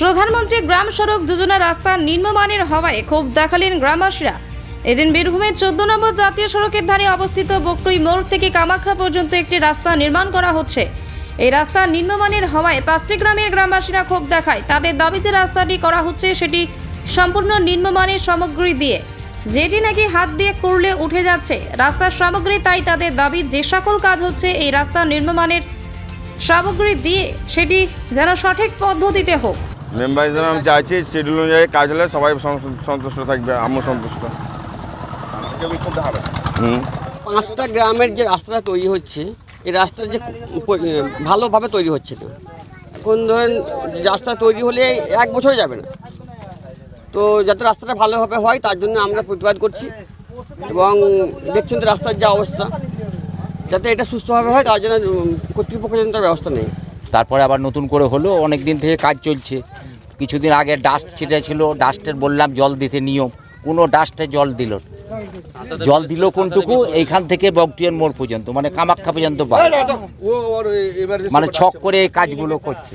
প্রধানমন্ত্রী গ্রাম সড়ক যোজনা রাস্তা নিম্নমানের হওয়ায় ক্ষোভ দেখালেন গ্রামবাসীরা। এদিন বীরভূমের চোদ্দ নম্বর জাতীয় সড়কের ধারে অবস্থিত বকটুই মোড় থেকে কামাখ্যা পর্যন্ত একটি রাস্তা নির্মাণ করা হচ্ছে। এই রাস্তা নিম্নমানের হওয়ায় পাঁচটি গ্রামের গ্রামবাসীরা ক্ষোভ দেখায়। তাদের দাবি যে রাস্তাটি করা হচ্ছে সেটি সম্পূর্ণ নিম্নমানের সামগ্রী দিয়ে। যেটি নাকি হাত দিয়ে করলে উঠে যাচ্ছে। রাস্তার সামগ্রী তাই তাদের দাবি যে সকল কাজ হচ্ছে এই রাস্তা নিম্নমানের সামগ্রী দিয়ে, সেটি যেন সঠিক পদ্ধতিতে হোক। মেম্বার হিসেবে আমি চাইছি শিডিউল অনুযায়ী কাজ হলে সবাই সন্তুষ্ট থাকবে, আমিও সন্তুষ্ট। হুম। পাঁচটা গ্রামের যে রাস্তাটা তৈরি হচ্ছে, এই রাস্তা যে ভালোভাবে তৈরি হচ্ছে না এখন ধরেন রাস্তা তৈরি হলে এক বছর যাবে না। তো যাতে রাস্তাটা ভালোভাবে হয়, তার জন্য আমরা প্রতিবাদ করছি এবং দেখছেন তো রাস্তার যা অবস্থা। যাতে এটা সুস্থভাবে হয়, তার জন্য কর্তৃপক্ষ যেন তার ব্যবস্থা নেই তারপরে আবার নতুন করে হলো অনেক দিন থেকে কাজ চলছে। কিছুদিন আগে ডাস্ট ছিল ডাস্টের বললাম জল দিতে নিয়ম কোনো ডাস্টে জল দিল। জল দিল কোনটুকু? এইখান থেকে বকটিয়ান মোড় পর্যন্ত মানে কামাখ্যা পর্যন্ত মানে ছক করে এই কাজগুলো করছে।